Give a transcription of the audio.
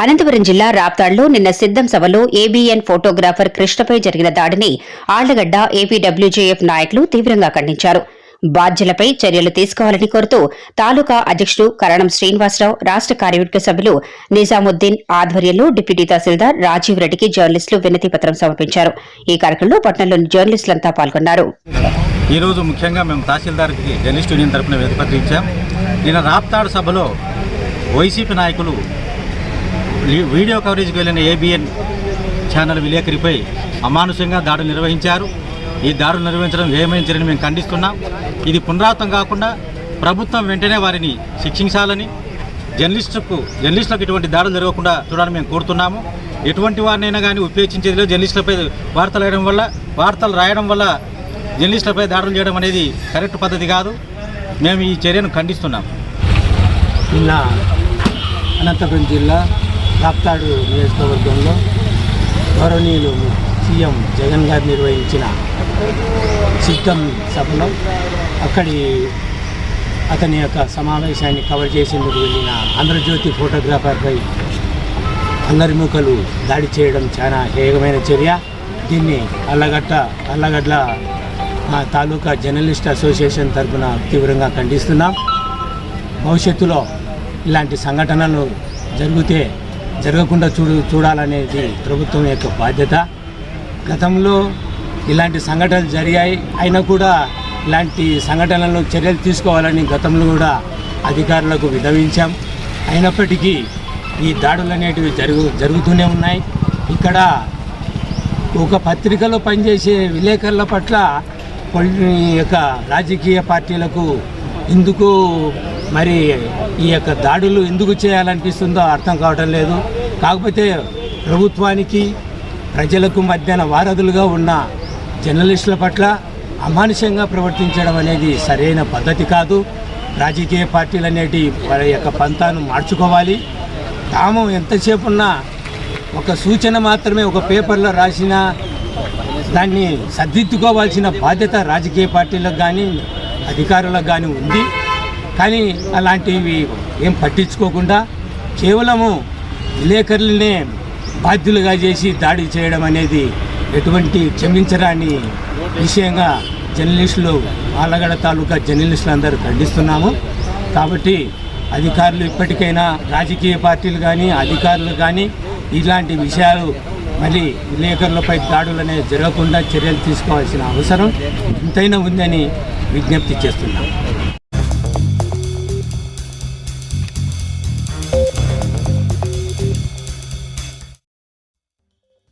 అనంతపురం జిల్లా రాప్తాడ్లో నిన్న సిద్దం సభలో ఏబీఎన్ ఫోటోగ్రాఫర్ కృష్ణపై జరిగిన దాడిని ఆళ్ళగడ్డ ఏపీడబ్ల్యూజేఎఫ్ నాయకులు తీవ్రంగా ఖండించారు. బాధ్యులపై చర్యలు తీసుకోవాలని కోరుతూ తాలూకా అధ్యక్షుడు కరణం శ్రీనివాసరావు రాష్ట కార్యవర్గ సభ్యులు నిజాముద్దీన్ ఆధ్వర్యంలో డిప్యూటీ తహసీల్దార్ రాజీవ్ రెడ్డికి జర్నలిస్టులు వినతి పత్రం సమర్పించారు. ఈ కార్యక్రమంలో పట్టణంలోని జర్నలిస్టులంతా పాల్గొన్నారు. ఈరోజు ముఖ్యంగా మేము తహసీల్దార్కి జర్నలిస్ట్ యూనియన్ తరఫున వెతిపత్రి ఇచ్చాం. నిన్న రాప్తాడు సభలో వైసీపీ నాయకులు వీడియో కవరేజ్కి వెళ్ళిన ఏబిఎన్ ఛానల్ విలేకరిపై అమానుషంగా దాడులు నిర్వహించారు. ఈ దాడులు నిర్వహించడం ఏమైన చర్యని మేము ఖండిస్తున్నాం. ఇది పునరావృతం కాకుండా ప్రభుత్వం వెంటనే వారిని శిక్షించాలని జర్నలిస్టుకు జర్నలిస్టులకు ఇటువంటి దాడులు జరగకుండా చూడాలని మేము కోరుతున్నాము. ఎటువంటి వారినైనా కానీ ఉపేక్షించేది లేదు. జర్నలిస్టులపై వార్తలు వేయడం వల్ల వార్తలు రాయడం వల్ల జర్నలిస్టులపై దాడులు చేయడం అనేది కరెక్ట్ పద్ధతి కాదు. మేము ఈ చర్యను ఖండిస్తున్నాం. నిన్న అనంతపురం జిల్లా రాప్తాడు నియోజకవర్గంలో గౌరవనీయులు సీఎం జగన్ గారు నిర్వహించిన సిద్ధం సభలో అక్కడి అతని యొక్క సమావేశాన్ని కవర్ చేసేందుకు వెళ్ళిన ఆంధ్రజ్యోతి ఫోటోగ్రాఫర్పై అందరిమూకలు దాడి చేయడం చాలా హేయమైన చర్య. దీన్ని అల్లగట్ట అల్లగడ్ల తాలూకా జర్నలిస్ట్ అసోసియేషన్ తరఫున తీవ్రంగా ఖండిస్తున్నాం. భవిష్యత్తులో ఇలాంటి సంఘటనలు జరిగితే జరగకుండా చూడు చూడాలనేది ప్రభుత్వం యొక్క బాధ్యత. గతంలో ఇలాంటి సంఘటనలు జరిగాయి. అయినా కూడా ఇలాంటి సంఘటనలను చర్యలు తీసుకోవాలని గతంలో కూడా అధికారులకు విధవించాం అయినప్పటికీ ఈ దాడులు అనేటివి జరుగు జరుగుతూనే ఉన్నాయి. ఇక్కడ ఒక పత్రికలో పనిచేసే విలేకరుల పట్ల కొన్ని యొక్క రాజకీయ పార్టీలకు ఎందుకు మరి ఈ యొక్క దాడులు ఎందుకు చేయాలనిపిస్తుందో అర్థం కావటం లేదు. కాకపోతే ప్రభుత్వానికి ప్రజలకు మధ్యన వారధులుగా ఉన్న జర్నలిస్టుల పట్ల అమానుషంగా ప్రవర్తించడం అనేది సరైన పద్ధతి కాదు. రాజకీయ పార్టీలు అనేటి వారి యొక్క పంతాను మార్చుకోవాలి. తాము ఎంతసేపు ఉన్నా ఒక సూచన మాత్రమే ఒక పేపర్లో రాసిన దాన్ని సర్దిద్దుకోవాల్సిన బాధ్యత రాజకీయ పార్టీలకు కానీ అధికారులకు కానీ ఉంది. కానీ అలాంటివి ఏం పట్టించుకోకుండా కేవలము విలేకరులనే బాధ్యులుగా చేసి దాడి చేయడం అనేది ఎటువంటి క్షమించరాని విషయంగా జర్నలిస్టులు ఆలగడ తాలూకా జర్నలిస్టులు అందరూ ఖండిస్తున్నాము. కాబట్టి అధికారులు ఇప్పటికైనా రాజకీయ పార్టీలు కానీ అధికారులు కానీ ఇలాంటి విషయాలు మళ్ళీ విలేకరులపై దాడులు అనేవి జరగకుండా చర్యలు తీసుకోవాల్సిన అవసరం ఎంతైనా ఉందని విజ్ఞప్తి చేస్తున్నాం.